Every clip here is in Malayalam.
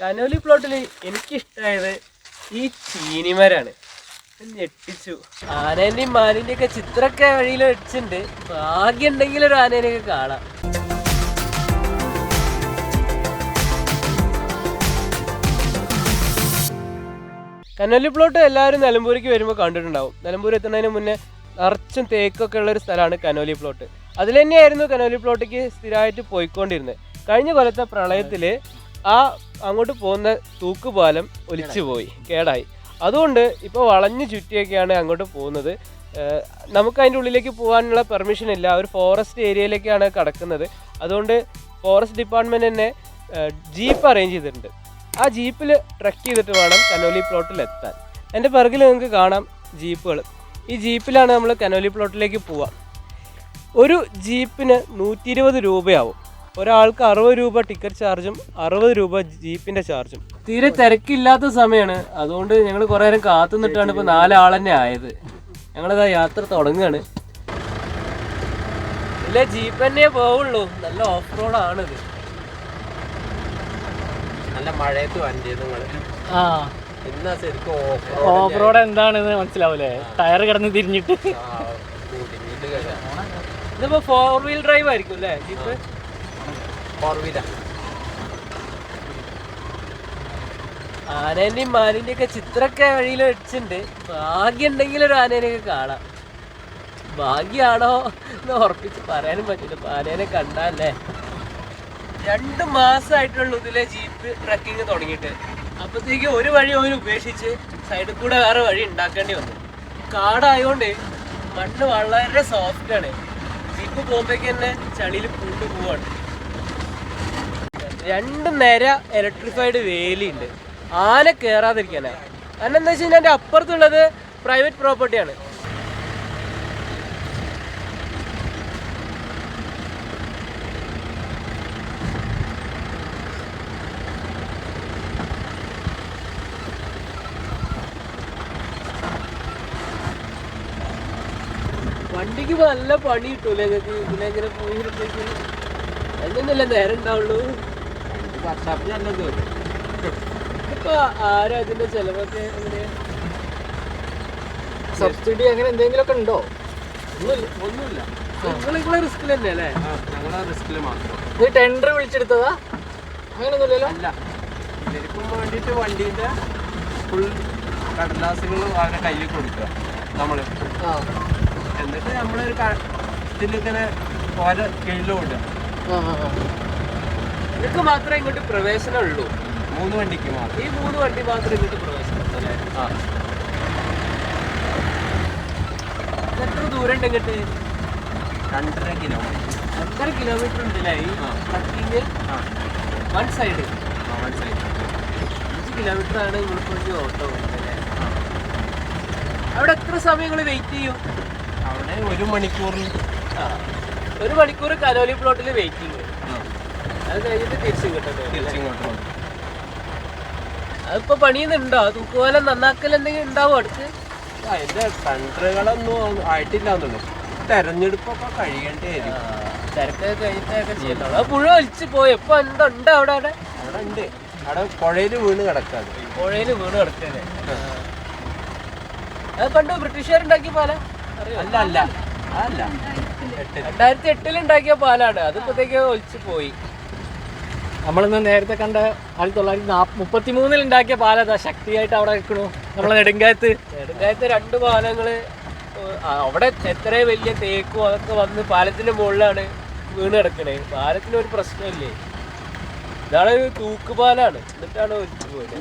കനോലി പ്ലോട്ടിൽ എനിക്കിഷ്ടമായത് ഈ ചീനിമരാണ്. ഞെട്ടിച്ചു. ആനേന്റെയും മാനിന്റെയും ഒക്കെ ചിത്രമൊക്കെ വഴിയിൽ വെച്ചിട്ടുണ്ട്. ഭാഗ്യം ഉണ്ടെങ്കിൽ ഒരു ആനേനെയൊക്കെ കാണാം. കനോലി പ്ലോട്ട് എല്ലാവരും നിലമ്പൂരിക്ക് വരുമ്പോൾ കണ്ടിട്ടുണ്ടാവും. നിലമ്പൂർ എത്തുന്നതിന് മുന്നേ നിറച്ചും തേക്കൊക്കെ ഉള്ള ഒരു സ്ഥലമാണ് കനോലി പ്ലോട്ട്. അതിൽ തന്നെയായിരുന്നു കനോലി പ്ലോട്ടിക്ക് സ്ഥിരമായിട്ട് പോയിക്കൊണ്ടിരുന്നത്. കഴിഞ്ഞ കൊല്ലത്തെ പ്രളയത്തിൽ ആ അങ്ങോട്ട് പോകുന്ന തൂക്കുപാലം ഒലിച്ചു പോയി കേടായി. അതുകൊണ്ട് ഇപ്പോൾ വളഞ്ഞു ചുറ്റിയൊക്കെയാണ് അങ്ങോട്ട് പോകുന്നത്. നമുക്ക് അതിന്റെ ഉള്ളിലേക്ക് പോകാനുള്ള പെർമിഷൻ ഇല്ല. ഒരു ഫോറസ്റ്റ് ഏരിയയിലേക്കാണ് കടക്കുന്നത്. അതുകൊണ്ട് ഫോറസ്റ്റ് ഡിപ്പാർട്ട്മെന്റ് തന്നെ ജീപ്പ് അറേഞ്ച് ചെയ്തിട്ടുണ്ട്. ആ ജീപ്പിൽ ട്രക്ക് ചെയ്തിട്ട് വേണം കനോലി പ്ലോട്ടിൽ എത്താൻ. എന്റെ പിറകിൽ നിങ്ങൾക്ക് കാണാം ജീപ്പുകൾ. ഈ ജീപ്പിലാണ് നമ്മൾ കനോലി പ്ലോട്ടിലേക്ക് പോവുക. ഒരു ജീപ്പിന് നൂറ്റി ഇരുപത് രൂപയാവും. ഒരാൾക്ക് അറുപത് രൂപ ടിക്കറ്റ് ചാർജും അറുപത് രൂപ ജീപ്പിന്റെ ചാർജും. തീരെ തിരക്കില്ലാത്ത സമയമാണ് അതുകൊണ്ട് ഞങ്ങൾ കുറേ നേരം കാത്തു നിന്നിട്ടാണ് ഇപ്പോൾ നാലാൾ തന്നെ ആയത്. ഞങ്ങളിതാ യാത്ര തുടങ്ങുകയാണ് ഇല്ല ജീപ്പ് തന്നെ പോവുള്ളൂ. നല്ല ഓഫ് റോഡ് ആണിത്. നല്ല മഴയത്ത് വണ്ടി നിങ്ങൾ ആ. ഇന്നാ ശരിക്കും ഓഫ് ഓഫ് റോഡ് എന്താണെന്ന് മനസ്സിലാവൂലേ? ടയർ കിടന്ന് തിരിഞ്ഞിട്ട്. ഇതിപ്പോ ഫോർ വീൽ ഡ്രൈവ് ആയിരിക്കും അല്ലേ ജീപ്പ്? ഫോർ വീലർ ആനേന്റെയും മാനിന്റെയും ഒക്കെ ചിത്രമൊക്കെ വഴിയിൽ വെച്ചിട്ടുണ്ട്. ഭാഗ്യം ഉണ്ടെങ്കിൽ ഒരു ആനേനെയൊക്കെ കാണാം. ഭാഗ്യാണോ എന്ന് ഉറപ്പിച്ച് പറയാനും പറ്റില്ല. ആനേനെ കണ്ടല്ലേ രണ്ട് മാസമായിട്ടുള്ളൂ ഇതിലെ ജീപ്പ് ട്രക്കിങ് തുടങ്ങിയിട്ട്. അപ്പത്തേക്ക് ഒരു വഴി അവന് ഉപേക്ഷിച്ച് സൈഡിൽ കൂടെ വേറെ വഴി ഉണ്ടാക്കേണ്ടി വന്നു. കാടായതുകൊണ്ട് മണ്ണ് വളരെ സോഫ്റ്റ് ആണ്. ജീപ്പ് പോകുമ്പോഴേക്ക് തന്നെ ചളിയിൽ പൂണ്ടു പോവാണ്. രണ്ട് നിര ഇലക്ട്രിഫൈഡ് വേലിയുണ്ട്. ആന കയറാതിരിക്കാനാ കാരണം എന്താ വെച്ച് കഴിഞ്ഞാൽ എന്റെ അപ്പുറത്തുള്ളത് പ്രൈവറ്റ് പ്രോപ്പർട്ടിയാണ് വണ്ടിക്ക് നല്ല പണി കിട്ടൂലേ നിങ്ങൾക്ക്? ഇതിലെങ്ങനെ പോയി അതിനൊന്നല്ല നേരം ഉണ്ടാവുള്ളൂ. വർഷാപ്പ് നല്ലത് ഇപ്പൊ ആരാ അതിന്റെ ചെലവൊക്കെ സബ്സിഡി അങ്ങനെ എന്തെങ്കിലും ഒക്കെ ഉണ്ടോ? ഒന്നുമില്ല ഒന്നുമില്ല. നിങ്ങൾ നിങ്ങളെ റിസ്കിൽ തന്നെ അല്ലേ ഞങ്ങളെ റിസ്കിൽ മാത്രം. ഇത് ടെൻഡർ വിളിച്ചെടുത്തതാ? അങ്ങനെയൊന്നുമില്ലല്ലോ അല്ല വേണ്ടിയിട്ട് വണ്ടീന്റെ ഫുൾ കടലാസുകൾ അവരുടെ കയ്യിൽ കൊടുക്കുക നമ്മൾ ആ. എന്നിട്ട് നമ്മളൊരു ഇതിലിങ്ങനെ ഓരോ കീഴിലും ഇടുക. ആ ആ, ആ. നിങ്ങൾക്ക് മാത്രമേ ഇങ്ങോട്ട് പ്രവേശനം ഉള്ളൂ മൂന്ന് വണ്ടിക്ക് മാത്രം. ഈ മൂന്ന് വണ്ടി മാത്രമേ ഇങ്ങോട്ട് പ്രവേശനം ആ. എത്ര ദൂരം ഉണ്ട് ഇങ്ങോട്ട്? രണ്ടര കിലോമീറ്റർ. രണ്ടര കിലോമീറ്റർ ഉണ്ടല്ലേ? ഈ ആ. ട്രക്കിങ് ആ. One side. One side. അഞ്ച് കിലോമീറ്റർ ആണ് ഇങ്ങോട്ട് വേണ്ടി ഓട്ടോ ഉണ്ടല്ലേ അവിടെ എത്ര സമയങ്ങൾ നിങ്ങൾ വെയിറ്റ് ചെയ്യും? അവിടെ ഒരു മണിക്കൂറിൽ ആ. ഒരു മണിക്കൂർ കലോലി പ്ലോട്ടിൽ വെയിറ്റിംഗ് ആ, അത് കഴിഞ്ഞിട്ട് തിരിച്ചു കിട്ടുന്നത് തിരിച്ചിങ്ങോട്ട് അതിപ്പോ പണിയുന്നുണ്ടോ? തൂക്കുപോലെ നന്നാക്കൽ എന്തെങ്കിലും ഉണ്ടാവും അടുത്ത്? അതിന്റെ സെന്ററുകളൊന്നും ആയിട്ടില്ല എന്നുള്ളു തെരഞ്ഞെടുപ്പൊക്കെ കഴിയേണ്ടി തിരക്കൊക്കെ കഴിഞ്ഞിട്ടൊക്കെ ഒലിച്ചു അത് പോയി. ഇപ്പൊ എന്തുണ്ട് അവിടെ? അവിടെ? അവിടെ ഉണ്ട്. അവിടെ പുഴയിൽ വീണ് കിടക്കാണ്. പുഴയിൽ വീണ് കിടക്കല്ലേ? അത് പണ്ട് ബ്രിട്ടീഷുകാരുണ്ടാക്കിയ പാല? അല്ല അല്ല. അല്ല. രണ്ടായിരത്തി എട്ടിൽ ഉണ്ടാക്കിയ പാലാണ്. അതിപ്പോഴത്തേക്ക് ഒലിച്ച് പോയി. നമ്മളിന്ന് നേരത്തെ കണ്ട ആയിരത്തി തൊള്ളായിരത്തി നാപ്പ് മുപ്പത്തി മൂന്നിൽ ഉണ്ടാക്കിയ പാലതാ ശക്തിയായിട്ട് അവിടെ നിൽക്കണു. നമ്മളെ നെടുങ്കായത്ത്. നെടുങ്കായത്ത് രണ്ട് പാലങ്ങൾ അവിടെ എത്ര വലിയ തേക്കും അതൊക്കെ വന്ന് പാലത്തിന്റെ മുകളിലാണ് വീണ് കിടക്കണേ. പാലത്തിന് ഒരു പ്രശ്നമില്ലേ? ഇതാണ് ഒരു തൂക്കുപാലാണ് എന്നിട്ടാണ് ഒലിച്ചു പോയത്.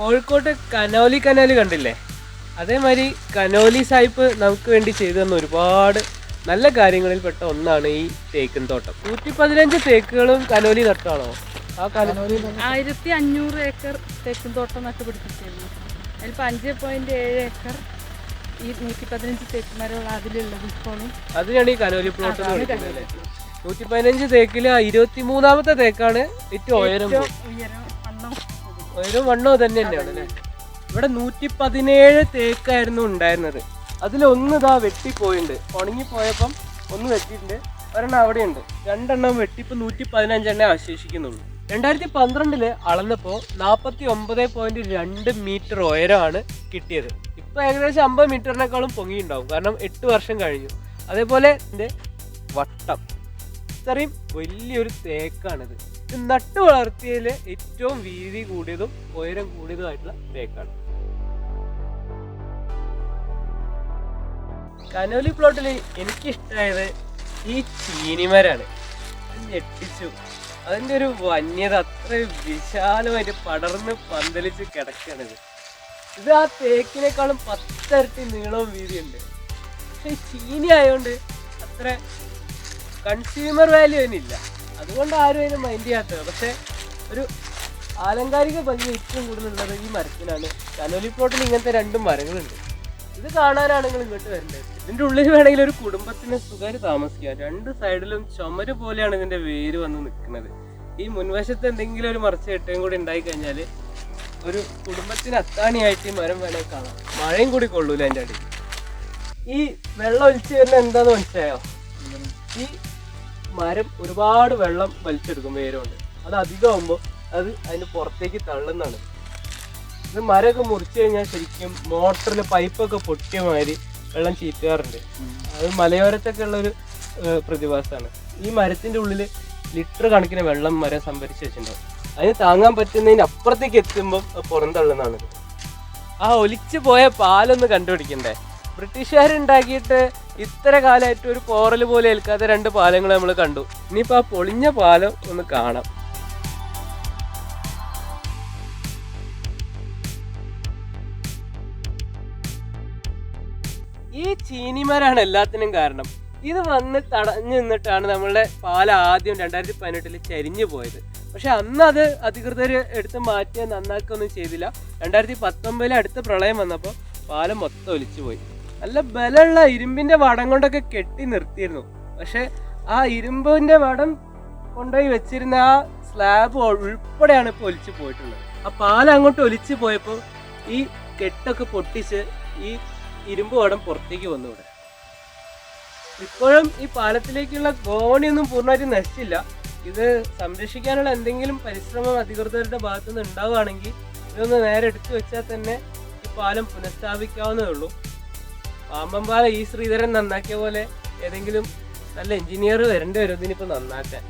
കോഴിക്കോട്ട് കനോലി കനാൽ കണ്ടില്ലേ? അതേമാതിരി കനോലി സായിപ്പ് നമുക്ക് വേണ്ടി ചെയ്തു തന്ന ഒരുപാട് നല്ല കാര്യങ്ങളിൽ പെട്ട ഒന്നാണ് ഈ തേക്കൻ തോട്ടം. നൂറ്റി പതിനഞ്ച് തേക്കുകളും കനോലി നട്ടാണോ? ആ കനോലി ആയിരത്തി അഞ്ഞൂറ് ഏക്കർ തേക്കൻ തോട്ടം നട്ടുപിടിപ്പിച്ചിരുന്നു അതിലിപ്പോൾ അഞ്ച് പോയിന്റ് ഏഴ് ഏക്കർ ഈ നൂറ്റി പതിനഞ്ച് തേക്ക് മരമാണ് അതിലുള്ളത് ഇപ്പോഴും. അതിനാണ് ഈ കനോലി പ്ലോട്ട് എന്ന് അതാണ് വിളിക്കുന്നത്. അല്ലേ നൂറ്റി പതിനഞ്ച് തേക്കിൽ ഇരുപത്തി മൂന്നാമത്തെ തേക്കാണ് ഏറ്റവും ഉയരം ഉയരം. വണ്ണം മണ്ണോ തന്നെ തന്നെയാണ് അല്ലേ? ഇവിടെ നൂറ്റി പതിനേഴ് തേക്കായിരുന്നു ഉണ്ടായിരുന്നത്. അതിലൊന്ന് ഇതാ വെട്ടിപ്പോയിട്ടുണ്ട് ഉണങ്ങിപ്പോയപ്പം ഒന്ന് വെട്ടിയിട്ടുണ്ട്. ഒരെണ്ണം അവിടെയുണ്ട്. രണ്ടെണ്ണം വെട്ടി ഇപ്പം നൂറ്റി പതിനഞ്ചെണ്ണേ അവശേഷിക്കുന്നുള്ളൂ. രണ്ടായിരത്തി പന്ത്രണ്ടിൽ അളന്നപ്പോൾ നാൽപ്പത്തി ഒമ്പത് പോയിന്റ് രണ്ട് മീറ്റർ ഉയരമാണ് കിട്ടിയത്. ഇപ്പം ഏകദേശം അമ്പത് മീറ്ററിനേക്കാളും പൊങ്ങിയിട്ടുണ്ടാവും. കാരണം എട്ട് വർഷം കഴിഞ്ഞു. അതേപോലെ ഇതിന്റെ വട്ടം. ഇത്രയും വലിയൊരു തേക്കാണിത്. നട്ടു വളർത്തിയതിൽ ഏറ്റവും വീതി കൂടിയതും ഉയരം കൂടിയതുമായിട്ടുള്ള തേക്കാണ്. കനോലി പ്ലോട്ടിൽ എനിക്കിഷ്ടമായത് ഈ ചീനിമരാണ് ഞെട്ടിച്ചു. അതിന്റെ ഒരു വന്യത അത്ര വിശാലമായിട്ട് പടർന്ന് പന്തലിച്ച് കിടക്കണത് ഇത്. ആ തേക്കിനേക്കാളും പത്തരട്ടി നീളവും വീതിയുണ്ട്. പക്ഷെ ചീനി ആയതുകൊണ്ട് അത്ര കൺസ്യൂമർ വാല്യൂ അതിനില്ല അതുകൊണ്ട് ആരും അതിനെ മൈൻഡ് ചെയ്യാത്തത്. പക്ഷെ ഒരു ആലങ്കാരിക ഭംഗി ഏറ്റവും കൂടുതലുള്ളത് ഈ മരത്തിനാണ് കനോലി പ്ലോട്ടിൽ ഇങ്ങനത്തെ രണ്ടും മരങ്ങളുണ്ട്. ഇത് കാണാനാണ് നിങ്ങൾ ഇങ്ങോട്ട് വരേണ്ടത് ഇതിന്റെ ഉള്ളിൽ വേണമെങ്കിൽ ഒരു കുടുംബത്തിന് സുഖമായി താമസിക്കാം. രണ്ട് സൈഡിലും ചുമര് പോലെയാണ് ഇതിന്റെ വേര് വന്ന് നിൽക്കുന്നത്. ഈ മുൻവശത്ത് എന്തെങ്കിലും ഒരു മറച്ച കെട്ടയും കൂടി ഉണ്ടായി കഴിഞ്ഞാൽ ഒരു കുടുംബത്തിന് അത്താണിയായിട്ട് ഈ മരം വേണേൽ കാണാം. മഴയും കൂടി കൊള്ളൂല അതിന്റെ അടിയിൽ. ഈ വെള്ളം ഒലിച്ചു വരുന്ന എന്താന്ന് മനസ്സിലായോ? ഈ മരം ഒരുപാട് വെള്ളം വലിച്ചെടുക്കും വേരോണ്ട് അത് അധികമാകുമ്പോൾ അത് അതിന് പുറത്തേക്ക് തള്ളുന്നതാണ്. ഇത് മരമൊക്കെ മുറിച്ചു കഴിഞ്ഞാൽ ശരിക്കും മോട്ടറിൽ പൈപ്പൊക്കെ പൊട്ടിയ മാതിരി വെള്ളം ചീറ്റാറുണ്ട്. അത് മലയോരത്തൊക്കെ ഉള്ള ഒരു പ്രതിഭാസമാണ്. ഈ മരത്തിന്റെ ഉള്ളിൽ ലിറ്റർ കണക്കിന് വെള്ളം മരം സംഭരിച്ച് വെച്ചിട്ടുണ്ടാവും. അതിന് താങ്ങാൻ പറ്റുന്നതിന് അപ്പുറത്തേക്ക് എത്തുമ്പോൾ അത് പുറന്തള്ളുന്നതാണ് ആ ഒലിച്ചു പോയ പാലൊന്ന് കണ്ടുപിടിക്കണ്ടേ? ബ്രിട്ടീഷുകാരുണ്ടാക്കിയിട്ട് ഇത്ര കാലമായിട്ട് ഒരു പോറൽ പോലെ ഏൽക്കാത്ത രണ്ട് പാലങ്ങൾ നമ്മൾ കണ്ടു. ഇനിയിപ്പോൾ ആ പൊളിഞ്ഞ പാലം ഒന്ന് കാണാം. ഈ ചീനിമാരാണ് എല്ലാത്തിനും കാരണം. ഇത് വന്ന് തടഞ്ഞു നിന്നിട്ടാണ് നമ്മളുടെ പാലം ആദ്യം രണ്ടായിരത്തി പതിനെട്ടിൽ ചരിഞ്ഞു പോയത്. പക്ഷെ അന്ന് അത് അധികൃതർ എടുത്ത് മാറ്റി നന്നാക്കുകയൊന്നും ചെയ്തില്ല. രണ്ടായിരത്തി പത്തൊമ്പതിൽ അടുത്ത പ്രളയം വന്നപ്പോൾ പാലം മൊത്തം ഒലിച്ചു പോയി നല്ല ബലമുള്ള ഇരുമ്പിന്റെ വടം കൊണ്ടൊക്കെ കെട്ടി നിർത്തിയിരുന്നു. പക്ഷെ ആ ഇരുമ്പിന്റെ വടം കൊണ്ടുപോയി വെച്ചിരുന്ന ആ സ്ലാബ് ഉൾപ്പെടെയാണ് ഇപ്പോൾ ഒലിച്ചു പോയിട്ടുള്ളത്. ആ പാല അങ്ങോട്ട് ഒലിച്ചു പോയപ്പോൾ ഈ കെട്ടൊക്കെ പൊട്ടിച്ച് ഈ ഇരുമ്പ് വടം പുറത്തേക്ക് വന്നു ഇവിടെ. ഇപ്പോഴും ഈ പാലത്തിലേക്കുള്ള ഗോവണിയൊന്നും പൂർണമായിട്ട് നശിച്ചില്ല. ഇത് സംരക്ഷിക്കാനുള്ള എന്തെങ്കിലും പരിശ്രമം അധികൃതരുടെ ഭാഗത്തുനിന്ന് ഉണ്ടാവുകയാണെങ്കിൽ ഇതൊന്ന് നേരെ എടുത്തു വെച്ചാൽ തന്നെ ഈ പാലം പുനഃസ്ഥാപിക്കാവുന്നതേ ഉള്ളൂ. പാമ്പൻ പാലം ഈ ശ്രീധരൻ നന്നാക്കിയ പോലെ ഏതെങ്കിലും നല്ല എഞ്ചിനീയർ വരേണ്ടി വരും ഇതിനിപ്പോൾ നന്നാക്കാൻ.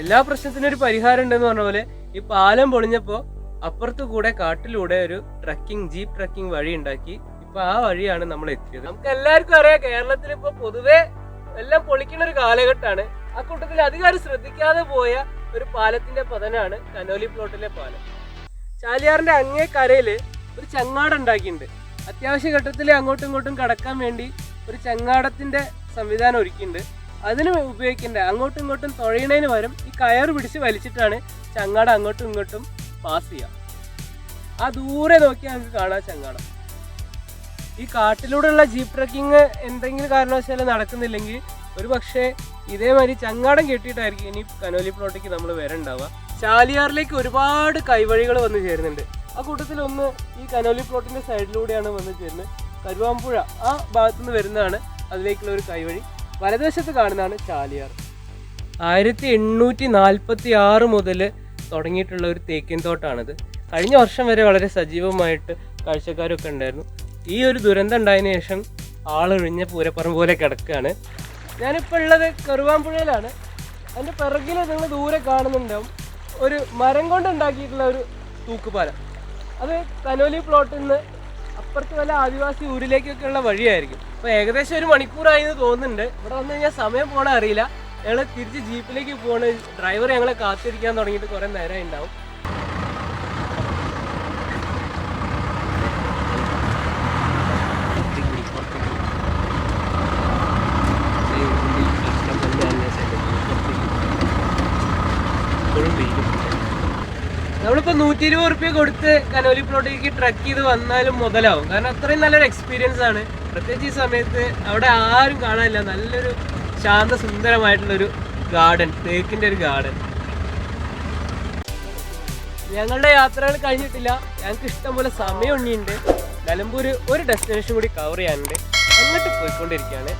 എല്ലാ പ്രശ്നത്തിനും ഒരു പരിഹാരം ഉണ്ടെന്ന് പറഞ്ഞ പോലെ ഈ പാലം പൊളിഞ്ഞപ്പോൾ അപ്പുറത്തു കൂടെ കാട്ടിലൂടെ ഒരു ട്രക്കിംഗ് ജീപ്പ് ട്രക്കിംഗ് വഴി ഉണ്ടാക്കി ഇപ്പൊ ആ വഴിയാണ് നമ്മൾ എത്തിയത്. നമുക്ക് എല്ലാവർക്കും അറിയാം കേരളത്തിൽ ഇപ്പൊ പൊതുവെ എല്ലാം പൊളിക്കുന്ന ഒരു കാലഘട്ടമാണ്. ആ കൂട്ടത്തിൽ അധികാരം ശ്രദ്ധിക്കാതെ പോയ ഒരു പാലത്തിന്റെ പതനാണ് കനോലി പ്ലോട്ടിലെ പാലം. ചാലിയാറിന്റെ അങ്ങേ കരയിൽ ഒരു ചങ്ങാട് ഉണ്ടാക്കിയിട്ടുണ്ട്. അത്യാവശ്യ ഘട്ടത്തിൽ അങ്ങോട്ടും ഇങ്ങോട്ടും കടക്കാൻ വേണ്ടി ഒരു ചങ്ങാടത്തിന്റെ സംവിധാനം ഒരുക്കിയിട്ടുണ്ട്. അതിന് ഉപയോഗിക്കേണ്ട അങ്ങോട്ടും ഇങ്ങോട്ടും തുഴയണതിന് പകരം ഈ കയർ പിടിച്ച് വലിച്ചിട്ടാണ് ചങ്ങാടം അങ്ങോട്ടും ഇങ്ങോട്ടും പാസ് ചെയ്യുക. ആ ദൂരെ നോക്കിയാൽ നമുക്ക് കാണാം ചങ്ങാടം. ഈ കാട്ടിലൂടെയുള്ള ജീപ്പ് ട്രക്കിങ് എന്തെങ്കിലും കാരണവശാലും നടക്കുന്നില്ലെങ്കിൽ ഒരു പക്ഷേ ഇതേമാതിരി ചങ്ങാടം കെട്ടിയിട്ടായിരിക്കും ഇനി കനോലി പ്ലോട്ടേക്ക് നമ്മൾ വരണ്ടാവുക. ചാലിയാറിലേക്ക് ഒരുപാട് കൈവഴികൾ വന്ന് ചേരുന്നുണ്ട്. ആ കൂട്ടത്തിൽ ഒന്ന് ഈ കനോലി പ്ലോട്ടിന്റെ സൈഡിലൂടെയാണ് വന്ന് ചേരുന്നത്. കരുവാമ്പുഴ ആ ഭാഗത്തുനിന്ന് വരുന്നതാണ് അതിലേക്കുള്ള ഒരു കൈവഴി. വലതുവശത്ത് കാണുന്നതാണ് ചാലിയാർ. ആയിരത്തി എണ്ണൂറ്റി നാൽപ്പത്തി ആറ് മുതൽ തുടങ്ങിയിട്ടുള്ള ഒരു തേക്കിൻ തോട്ടാണിത്. കഴിഞ്ഞ വർഷം വരെ വളരെ സജീവമായിട്ട് കാഴ്ചക്കാരൊക്കെ ഉണ്ടായിരുന്നു. ഈ ഒരു ദുരന്തം ഉണ്ടായതിനു ശേഷം ആളൊഴിഞ്ഞ പൂരപ്പറമ്പ് പോലെ കിടക്കുകയാണ്. ഞാനിപ്പോൾ ഉള്ളത് കറുവാമ്പുഴയിലാണ് അതിന്റെ പിറകിൽ നിങ്ങൾ ദൂരെ കാണുന്നുണ്ടാവും. ഒരു മരം കൊണ്ടുണ്ടാക്കിയിട്ടുള്ള ഒരു തൂക്കുപാലം. അത് കനോലി പ്ലോട്ടിൽ നിന്ന് അപ്പുറത്ത് വല്ല ആദിവാസി ഊരിലേക്കൊക്കെ ഉള്ള വഴിയായിരിക്കും. അപ്പോൾ ഏകദേശം ഒരു മണിക്കൂറായി എന്ന് തോന്നുന്നുണ്ട്. ഇവിടെ വന്നു കഴിഞ്ഞാൽ സമയം പോണ അറിയില്ല. ഞങ്ങൾ തിരിച്ച് ജീപ്പിലേക്ക് പോകണ ഡ്രൈവർ ഞങ്ങളെ കാത്തിരിക്കാൻ തുടങ്ങിയിട്ട് കുറേ നേരമായി ഉണ്ടാവും നമ്മളിപ്പോ നൂറ്റി ഇരുപത് റുപ്യ കൊടുത്ത് കനോലി പ്ലോട്ടിലേക്ക് ട്രക്ക് ചെയ്ത് വന്നാലും മുതലാവും. കാരണം അത്രയും നല്ലൊരു എക്സ്പീരിയൻസ് ആണ്. പ്രത്യേകിച്ച് ഈ സമയത്ത് അവിടെ ആരും കാണാനില്ല. നല്ലൊരു ശാന്ത സുന്ദരമായിട്ടുള്ളൊരു ഗാർഡൻ തേക്കിന്റെ ഒരു ഗാർഡൻ ഞങ്ങളുടെ യാത്രകൾ കഴിഞ്ഞിട്ടില്ല. ഞങ്ങൾക്ക് ഇഷ്ടം പോലെ സമയം ഉണ്ണിയുണ്ട് നിലമ്പൂർ ഒരു ഡെസ്റ്റിനേഷൻ കൂടി കവർ ചെയ്യാനുണ്ട്. അങ്ങോട്ട് പോയിക്കൊണ്ടിരിക്കുകയാണ്